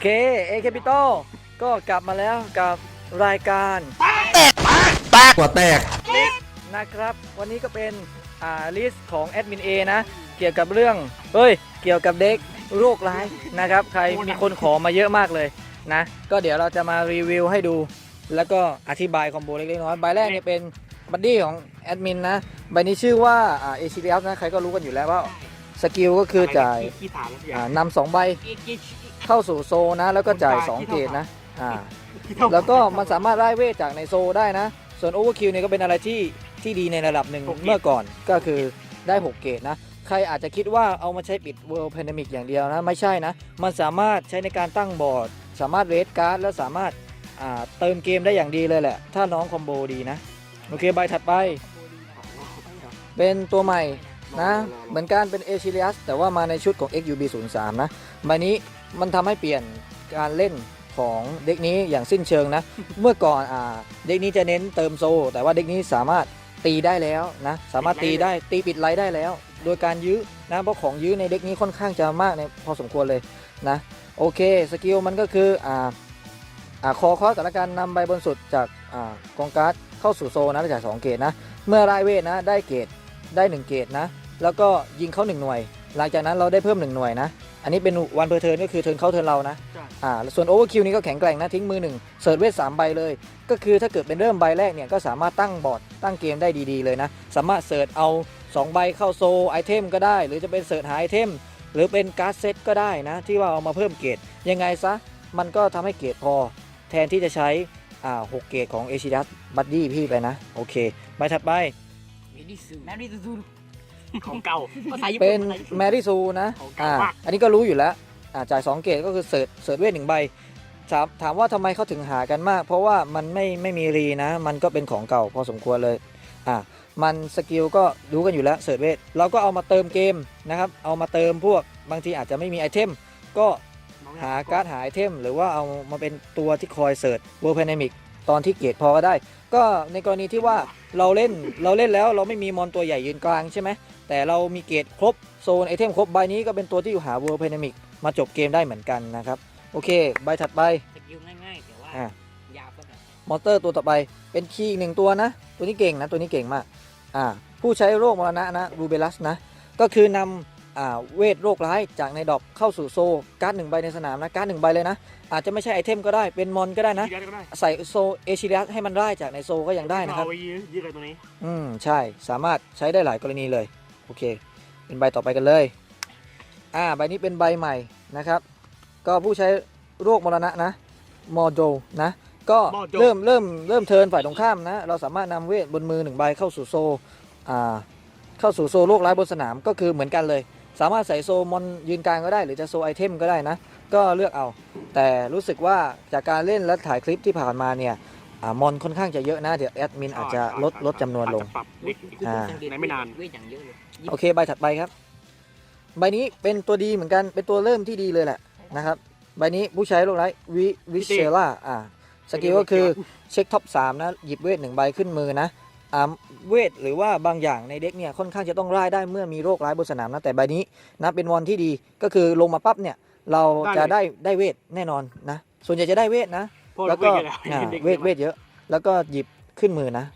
เคเอแคปิตอลก็กลับมาแล้วกับรายการแตกหัวแตกนะครับ วันนี้ก็เป็นอ่าลิสต์ของแอดมิน A นะ เกี่ยวกับเรื่องเฮ้ย เกี่ยวกับเด็กโรคร้ายนะครับ ใครมีคนขอมาเยอะมากเลยนะ ก็เดี๋ยวเราจะมารีวิวให้ดู แล้วก็อธิบายคอมโบเล็กๆน้อยๆใบแรกเนี่ยเป็นบัดดี้ของแอดมินนะ ใบนี้ชื่อว่าอ่าเอชิเนะ ใครก็รู้กันอยู่แล้วว่าสกิลก็คือจ่ายขี้ถามแล้วอ่านำสองใบ เข้าสู่โซลนะแล้วก็จ่าย2เกตนะอ่าแล้วก็มันสามารถไล่เวทจากในโซลได้นะ ส่วนโอเวอร์คิวเนี่ยก็เป็นอะไรที่ที่ดีในระดับหนึ่งเมื่อก่อนก็คือได้ 6 เกตนะ ใครอาจจะคิดว่าเอามาใช้ปิด World Pandemic อย่างเดียวนะ ไม่ใช่นะ มันสามารถใช้ในการตั้งบอร์ด สามารถเรดการ์ดและสามารถอ่าเติมเกมได้อย่างดีเลยแหละ ถ้าน้องคอมโบดีนะ โอเค ใบถัดไป เป็นตัวใหม่นะ เหมือนกันเป็นเอชิเลียสแต่ว่ามาในชุดของ XUB 0 3นะ ใบนี้ มันทำให้เปลี่ยนการเล่นของเด็กนี้อย่างสิ้นเชิงนะ เมื่อก่อนอ่าเด็กนี้จะเน้นเติมโซ แต่ว่าเด็กนี้สามารถตีได้แล้วนะ สามารถตีได้ตีปิดไลท์ได้แล้ว โดยการยื้อนะเพราะของยื้อในเด็กนี้ค่อนข้างจะมากในพอสมควรเลยนะ โอเคสกิลมันก็คืออ่าอ่าคอคอสกับการนำใบบนสุดจากอ่ากองการ์ดเข้าสู่โซนะได้จาก2เกตนะ เมื่อไล่เวทนะได้เกตได้ 1 เกตนะ แล้วก็ยิงเข้า 1 หน่วย หลังจากนั้นเราได้เพิ่ม1หน่วยนะ อันนี้เป็นวันเพอร์เทิร์นก็คือเทิร์นเข้าเทิร์นเรานะอ่าส่วนโอเวอร์คิวนี้ก็แข็งแกร่งนะทิ้งมือหนึ่งเสิร์ชเวทสามใบเลย ก็คือถ้าเกิดเป็นเริ่มใบแรกเนี่ยก็สามารถตั้งบอร์ดตั้งเกมได้ดีๆเลยนะ สามารถเสิร์ชเอา 2 ใบเข้าโซไอเทมก็ได้ หรือจะเป็นเสิร์ชหาไอเทมหรือเป็นการ์ดเซตก็ได้นะ ที่ว่าเอามาเพิ่มเกรดยังไงซะมันก็ทำให้เกรดพอ แทนที่จะใช้อ่าหกเกรดของเอชิดัสบัดดี้พี่ไปนะ โอเคใบถัดไปนาริซู ของเก่าภาษาญี่เป็ปุ่นนแมรี่ซูนะ ของเก่าอ่ามากอันนี้ก็รู้อยู่แล้ว อ่า จ่าย2เกตก็คือเสิร์ชเสิร์ชเวทหนึ่งใบถามถามว่าทำไมเขาถึงหากันมาก เพราะว่ามันไม่ไม่มีรีนะ มันก็เป็นของเก่าพอสมควรเลย อ่า มันสกิลก็รู้กันอยู่แล้วเสิร์ชเวทเราก็เอามาเติมเกมนะครับ เอามาเติมพวกบางทีอาจจะไม่มีไอเทม ก็หาการ์ดหาไอเทม หรือว่าเอามาเป็นตัวที่คอยเสิร์ช World Pandemic ตอนที่เกตพอก็ได้ ก็ในกรณีที่ว่า เราเล่นเราเล่นแล้วเราไม่มีมอนตัวใหญ่ยืนกลางใช่ไหมแต่เรามีเกรดครบโซนไอเทมครบใบนี้ก็เป็นตัวที่อยู่หา World Pandemic มาจบเกมได้เหมือนกันนะครับ โอเค ใบถัดไปสกิลง่ายๆแต่ว่าอะยาวก็แบบมอเตอร์ตัวต่อไปเป็นคีย์อีกหนึ่งตัวนะ ตัวนี้เก่งนะ ตัวนี้เก่งมากอ่าผู้ใช้โรคมรณะนะรูเบลัสนะ ก็คือนำอ่า เวทโรคร้ายจากในดอกเข้าสู่โซการ์ดหนึ่งใบในสนามนะการ์ดหนึ่งใบเลยนะ อาจจะไม่ใช่ไอเทมก็ได้เป็นมอนก็ได้นะยืดก็ได้ใส่โซเอชิเลียสให้มันได้จากในโซก็ยังได้นะครับเอาไว้ยืดยืดกันตรงนี้ อืมใช่สามารถใช้ได้หลายกรณีเลย โอเค เป็นใบต่อไปกันเลย อ่าใบนี้เป็นใบใหม่นะครับ ก็ผู้ใช้โรคมรณะนะมอโจนะก็เริ่มเริ่มเริ่มเทิร์นฝ่ายตรงข้ามนะ เราสามารถนำเวทบนมือหนึ่งใบเข้าสู่โซอ่าเข้าสู่โซโรคร้ายบนสนามก็คือเหมือนกันเลย สามารถใส่โซมอนยืนกลางก็ได้ หรือจะโซไอเทมก็ได้นะ ก็เลือกเอา แต่รู้สึกว่าจากการเล่นและถ่ายคลิปที่ผ่านมาเนี่ยอ่ามอนค่อนข้างจะเยอะนะเดี๋ยวแอดมินอาจจะลดลดจำนวนลง อาจจะปรับเล็กอ่า ในไม่นาน เวทอย่างเยอะเลยโอเคใบถัดไปครับ ใบนี้เป็นตัวดีเหมือนกันเป็นตัวเริ่มที่ดีเลยแหละนะครับ ใบนี้ผู้ใช้โรคร้ายวิวิเชล่าอ่าสกิลก็คือเช็คท็อป3นะ หยิบเวทหนึ่งใบขึ้นมือนะอ่า เวทหรือว่าบางอย่างในเด็กเนี่ยค่อนข้างจะต้องร่ายได้เมื่อมีโรคร้ายบนสนามนะแต่ใบนี้นะเป็นวันที่ดีก็คือลงมาปั๊บเนี่ยเราจะได้ได้เวทแน่นอนนะ ส่วนใหญ่จะได้เวทนะเพราะแล้เราวเวก็ทกันแล้วอ่าด็กๆเวทเวทเยอะ แล้วก็หยิบขึ้นมือนะ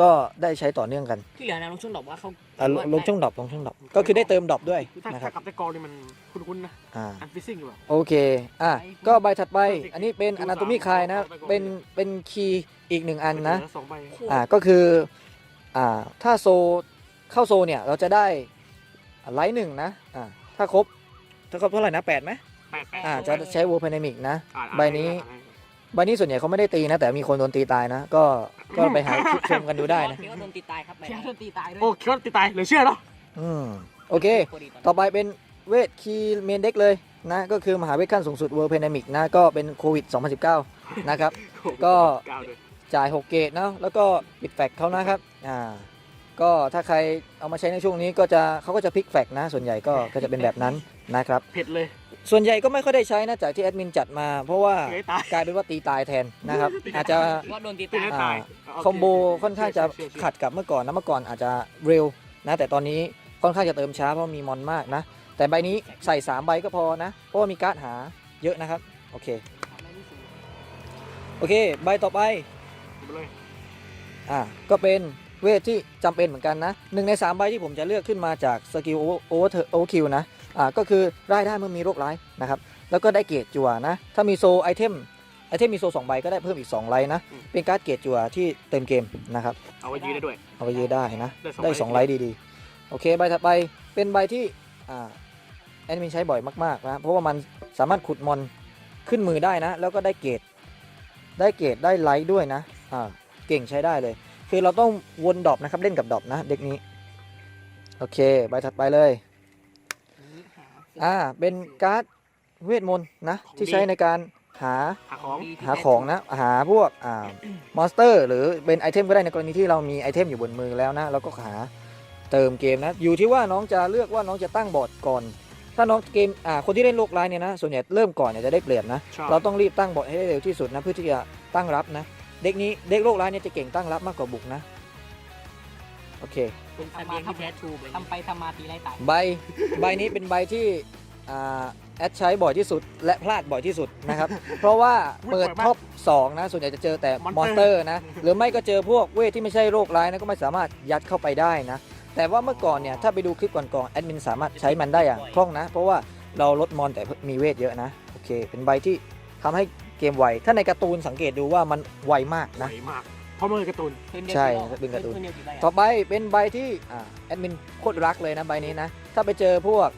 ก็ได้ใช้ต่อเนื่องกัน ที่เหลือนะลงช่วงดอกว่าเขาอะลงลงช่องดรอปลงช่องดรอปก็คือได้เติมดรอปด้วยถ้านะครับถ้ากับตะกอนี่มันคุ้นๆนะอ่าอันฟิซซิ่งหรือเปล่าโอเคอะก็ใบถัดไป อันนี้เป็นอนาโตมีคายนะเป็นเป็นคีย์อีกหนึ่งอันนะสองใบอ่าก็คือ อ่าถ้าโซเข้าโซเนี่ยเราจะได้ไลท์หนึ่งนะอ่าถ้าครบถ้าครบเท่าไหร่นะแปดไหมแปดแปดอ่าจะใช้วอลพานิมิกนะอ่าใบนี้ใบนี้ส่วนใหญ่เขาไม่ได้ตีนะ แต่มีคนโดนตีตายนะ ก็ก็ไปหาคลิปชมกันดูได้นะเคียวโดนตีตายครับเคี้ยวโดนตีตายด้วยโอ้คิดว่าติดตายเหลือเชื่อเนาะอืมโอเค ต่อไปเป็นเวทคีย์เมนเด็กเลยนะ ก็คือมหาเวทขั้นสูงสุด World Pandemic นะ ก็เป็นโควิด 2019 นะครับ ก็เก้าเลย จ่าย 6 เกตเนาะแล้วก็ปิดแฟกเขานะครับอ่าก็ถ้าใครเอามาใช้ในช่วงนี้ก็จะเขาก็จะพลิกแฟกนะ ส่วนใหญ่ก็ก็จะเป็นแบบนั้นนะครับ เผ็ดเลย ส่วนใหญ่ก็ไม่ค่อยได้ใช้นะจากที่แอดมินจัดมา เพราะว่าเฮ้ยตาย กลายเป็นว่าตีตายแทนนะครับ อาจจะ ว่าโดนตีตีตายให้ตายคอมโบค่อนข้างจะขัดกับเมื่อก่อนนะเมื่อก่อนอาจจะเร็วนะแต่ตอนนี้ค่อนข้างจะเติมช้าเพราะมีมอนมากนะ แต่ใบนี้ใส่ 3 ใบก็พอนะ เพราะว่ามีการ์ดหาเยอะนะครับ โอเค โอเค ใบต่อไป ไปเลยอ่าก็เป็นเวทที่จำเป็นเหมือนกันนะหนึ่งในสามใบที่ผมจะเลือกขึ้นมาจากสกิลโอเวอร์โอคิวนะอ่าก็คือรายได้เมื่อมีโรคร้ายนะครับแล้วก็ได้เกรดจั่วนะถ้ามีโซไอเทมไอเทมมีโซสองใบก็ได้เพิ่มอีก2ไลท์นะเป็นการ์ดเกรดจั่วที่เติมเกมนะครับเอาไว้ยืนได้ด้วยเอาไปยืดได้นะได้สองได้ไลท์2ไลท์ดีๆโอเคใบถัดไปเป็นใบที่อ่าแอดมินใช้บ่อยมากๆนะเพราะว่ามันสามารถขุดมอนขึ้นมือได้นะ แล้วก็ได้เกรดได้เกรดได้ไลท์ด้วยนะ อ่าเก่งใช้ได้เลย คือเราต้องวนดรอปนะครับเล่นกับดรอปนะ เด็กนี้ โอเคใบถัดไปเลยอ่าเป็นการ์ดเวทมนต์นะที่ใช้ในการหาหาของหาของนะหาพวกอ่ามอนสเตอร์ หรือเป็นไอเทมก็ได้ในกรณีที่เรามีไอเทมอยู่บนมือแล้วนะเราก็หาเติมเกมนะ อยู่ที่ว่าน้องจะเลือกว่าน้องจะตั้งบอร์ดก่อน ถ้าน้องเกมอ่าคนที่เล่นโลกร้ายเนี่ยนะส่วนใหญ่เริ่มก่อนเนี่ยจะได้เปรียบนะชอบเราต้องรีบตั้งบอร์ดให้ได้เร็วที่สุดนะเพื่อที่จะตั้งรับนะ เด็กนี้เด็กโลกร้ายเนี่ยจะเก่งตั้งรับมากกว่าบุกนะ โอเค เป็นเสบียงที่แท้ทรูไปทำไปทำมาตีไรตายใบ ใบนี้เป็นใบที่อ่าแอดใช้บ่อยที่สุดและพลาดบ่อยที่สุดนะครับ เพราะว่าเปิดท็อป2นะส่วนใหญ่จะเจอแต่มอนสเตอร์นะ หรือไม่ก็เจอพวกเวทที่ไม่ใช่โรคร้ายนะก็ไม่สามารถยัดเข้าไปได้นะ แต่ว่าเมื่อก่อนเนี่ยถ้าไปดูคลิปก่อนๆแอดมินสามารถใช้มันได้อย่างคล่องนะ เพราะว่าเราลดมอนแต่มีเวทเยอะนะ โอเค เป็นใบที่ทำให้ เกมไว ถ้าในการ์ตูนสังเกตดูว่ามันไวมากไหวนะมาก เพราะมันคือการ์ตูนใช่เป็นการ์ตูนเดียวกี่ใบต่อไปเป็นใบที่อ่าแอดมินโคตรรักเลยนะใบนี้นะ ถ้าไปเจอพวก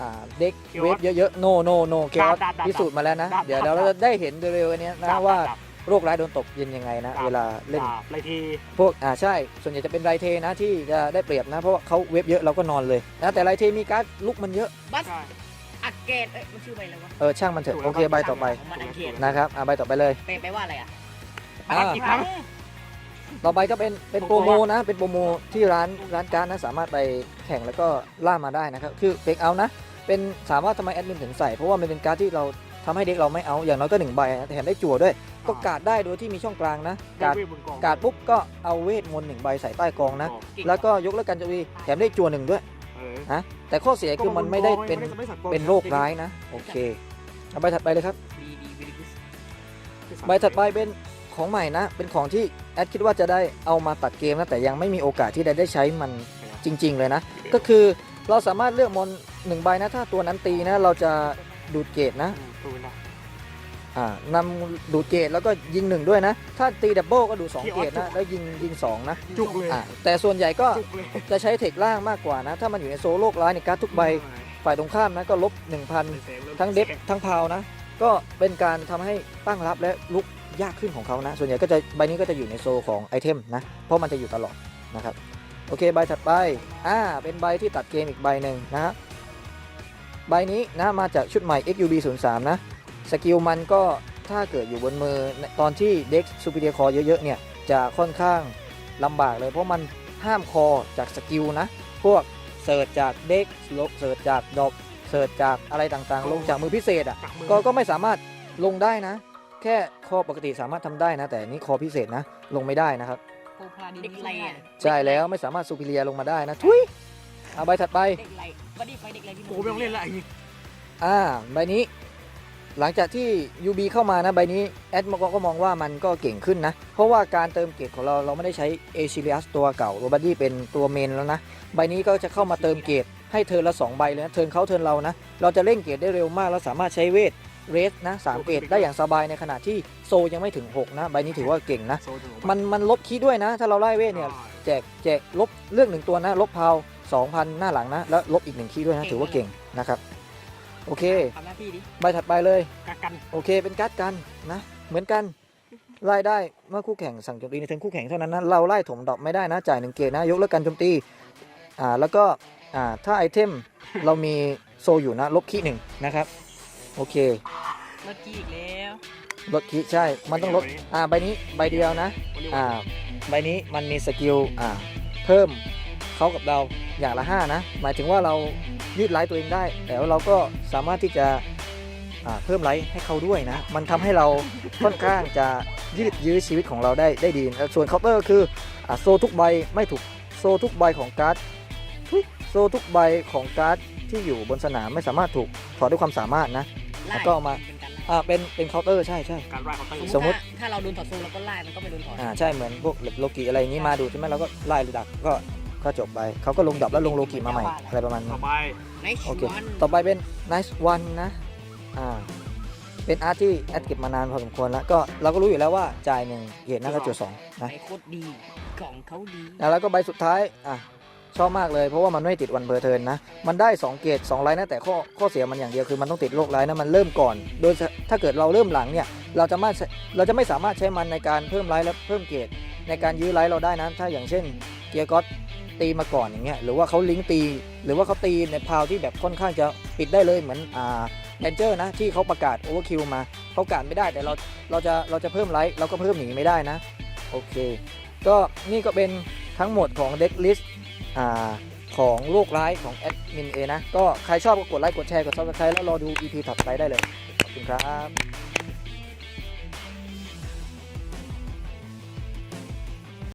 อ่าเด็ก Chaos เวฟเยอะๆ โนโนโนเคียวดาบดาบดาบพิสูจน์มาแล้วนะดาบเดี๋ยวดาบเราจะได้เห็นเร็วๆอันเนี้ยนะดาบว่าดาบโรคร้ายโดนตบเย็นยังไงนะดาบเวลาเล่นดาบไรทีพวกอ่าใช่ ส่วนใหญ่จะเป็นไรเทนะที่จะได้เปรียบนะ เพราะว่าเขาเวฟเยอะเราก็นอนเลยนะแต่ไรเทมีการ์ดลุกมันเยอะบัสใช่ อักเกตเอ้ยมันชื่อใบอะไรวะเออช่างมันเถอะโอเคใบต่อไปมันอักเกตนะครับอ่าใบต่อไปเลยไปไปว่าอะไรอะอ่าอีกครั้งต่อไปก็เป็นเป็นโปโปรรโมโมทนะ เป็นโปรโมที่ร้านร้านการ์ดนะสามารถไปแข่งแล้วก็ล่ามาได้นะครับ คือเฟกเอานะ เป็นถามว่าทำไมแอดมินถึงใส่ เพราะว่ามันเป็นการ์ดที่เราทำให้เด็กเราไม่เอาอย่างน้อยก็หนึ่งใบนะแถมได้จั่วด้วย ก็การ์ดได้โดยที่มีช่องกลางนะ การ์ดเวทบนกองการ์ดปุ๊บก็เอาเวทมนต์หนึ่งใบใส่ใต้กองนะกองแล้วก็ยกเลิกการโจมตีแถมได้จั่วหนึ่งด้วย เออนะแต่ข้อเสียคือมันไม่ได้เป็นก็มัไม่ได้สัตว์กองเป็นโรคร้ายนะ โอเคเอาใบถัดไปเลยครับดีดีวิลิกุสใบถัดไปเป็นของใหม่นะ เป็นของที่แอดคิดว่าจะได้เอามาตัดเกมนะแต่ยังไม่มีโอกาสที่ได้ได้ใช้มันจริง ๆ เลยนะ ก็คือเราสามารถเลือกมอนหนึ่งใบนะถ้าตัวนั้นตีนะ เราจะดูดเกตนะ อืมตูนนะอ่านำดูดเกตแล้วก็ยิงหนึ่งด้วยนะ ถ้าตีดับเบิลก็ดูดสองเกตนะแล้วยิงยิงสองนะจุกเลยอ่าแต่ส่วนใหญ่ก็จุกเลยจะใช้เทคล่างมากกว่านะ ถ้ามันอยู่ในโซโลกร้ายในการดทุกใบฝ่ายตรงข้ามนะก็ลบ 1,000 ทั้งเดฟทั้งพาวนะ ก็เป็นการทำให้ตั้งรับและลุกยากขึ้นของเขานะ ส่วนใหญ่ก็จะใบนี้ก็จะอยู่ในโซของไอเทมนะ เพราะมันจะอยู่ตลอดนะครับ โอเคใบถัดไปอ่าเป็นใบที่ตัดเกมอีกใบหนึ่งนะฮะใบนี้นะมาจากชุดใหม่ XUB 0 3นะ สกิลมันก็ถ้าเกิดอยู่บนมือในตอนที่เด็กซูเปอร์เดียคอเยอะๆเนี่ยจะค่อนข้างลำบากเลย เพราะมันห้ามคอจากสกิลนะ พวกเสิร์ชจากเด็กเสิร์ชจากดอกเสิร์ชจากอะไรต่างๆ ลงจากมือพิเศษอะจากมือก็ก็ไม่สามารถลงได้นะ แค่คอปกติสามารถทำได้นะ แต่นี่คอพิเศษนะ ลงไม่ได้นะครับโคพลาดินเด็กไรอะใช่แล้วไม่สามารถซูเปอร์เรียลงมาได้นะทุยเอาใบถัดไปเด็กไรบัดดี้ไฟเด็กไรที่โอ้โหไม่ต้องเล่นละไอ้นี่อ่าใบนี้ หลังจากที่ UB เข้ามานะใบนี้แอดมองก็มองว่ามันก็เก่งขึ้นนะ เพราะว่าการเติมเกรดของเราเราไม่ได้ใช้เอชิลิอัสตัวเก่าโรบัดดี้เป็นตัวเมนแล้วนะ ใบนี้ก็จะเข้ามาเติมเกรดให้เทิร์นละ 2 ใบเลยนะเทิร์นเขาเทิร์นเรานะ เราจะเร่งเกรดได้เร็วมากแล้วสามารถใช้เวทเรสนะสามเกรดได้อย่างสบายในขณะที่โซยังไม่ถึง 6 นะ ใบนี้ถือว่าเก่งนะ มันมันลบคีย์ด้วยนะ ถ้าเราไล่เวทเนี่ยแจกแจกลบเลือกหนึ่งตัวนะ ลบพาว2,000 หน้าหลังนะแล้วลบอีกหนึ่งคีย์ด้วยนะถือว่าเก่งนะครับ โอเค ทำหน้าที่ดิใบถัดไปเลย กักกันโอเค เป็นการ์ดกันนะ เหมือนกันไล่ได้เมื่อคู่แข่งสั่งโจมตีในเทิร์นคู่แข่งเท่านั้นนะเราไล่ถมดอกไม่ได้นะจ่ายหนึ่งเกตนะ ยกเลิกการโจมตีอ่าแล้วก็อ่าถ้าไอเทมเรามีโซอยู่นะลบคีย์หนึ่งนะครับ โอเค เมื่อกี้อีกแล้วลดคีย์ใช่ มันต้องลดอ่าใบนี้ใบเดียวนะ อ่าใบนี้มันมีสกิลอ่าเพิ่มเขากับเราอย่างละ 5 นะ หมายถึงว่าเรา ยืดไลท์ตัวเองได้ แต่ว่าเราก็สามารถที่จะอ่าเพิ่มไลท์ให้เขาด้วยนะ มันทำให้เราค่อนข้างจะยืดยื้อชีวิตของเราได้ได้ดีแล้วส่วนเคาน์เตอร์คืออ่าโซทุกใบไม่ถูกโซทุกใบของการ์ดทุกโซทุกใบของการ์ดที่อยู่บนสนามไม่สามารถถูกถอดด้วยความสามารถนะแล้วก็เอามาเป็นการไล่อ่าเป็นเป็นเคาน์เตอร์ใช่ใช่การไล่เขาน์เตอร์สมมุติถ้าถ้าเราโดนถอดโซ่เราก็ไล่มันก็ไม่โดนถอดอ่าใช่เหมือนพวกโลกิอะไรอย่างนี้มาดูใช่ไหมเราก็ไล่ดักก็ ก็จบไปเขาก็ลงดับแล้วลงโลกิมาใหม่อะไรประมาณนี้ต่อไปไนท์โอเควันต่อไปเป็น nice one นะอ่าเป็นอาร์ตที่แอดเก็บมานานพอสมควรแล้วก็เราก็รู้อยู่แล้วว่าจ่ายหนึ่งเหตุน่าก็จุดสองนะไอโคตรดีกล่องเขาดีแล้วก็ใบสุดท้ายอะชอบมากเลยเพราะว่ามันไม่ติดวันเพอร์เทิร์นนะ มันได้ 2 เกรด2ไลน์นะแต่ข้อข้อเสียมันอย่างเดียวคือมันต้องติดโรคไลน์นะมันเริ่มก่อน โดยถ้าเกิดเราเริ่มหลังเนี่ยเราจะไม่เราจะไม่สามารถใช้มันในการเพิ่มไลน์และเพิ่มเกรดในการยื้อไลน์เราได้นะถ้าอย่างเช่นเกียร์ก็อต ตีมาก่อนอย่างเงี้ยหรือว่าเขาลิงก์ตี หรือว่าเขาตีในพาวที่แบบค่อนข้างจะปิดได้เลยเหมือนอ่าแดนเจอร์นะที่เขาประกาศโอเวอร์คิวมาเขาประกาศไม่ได้แต่เราเราจะเราจะเพิ่มไลท์เราก็เพิ่มหนีไม่ได้นะ โอเค ก็นี่ก็เป็นทั้งหมดของเด็กลิสต์อ่าของโลกร้ายของแอดมินเอนะ ก็ใครชอบก็กดไลค์กดแชร์กดซับสไครต์แล้วรอดู EP ถัดไปได้เลย ขอบคุณครับ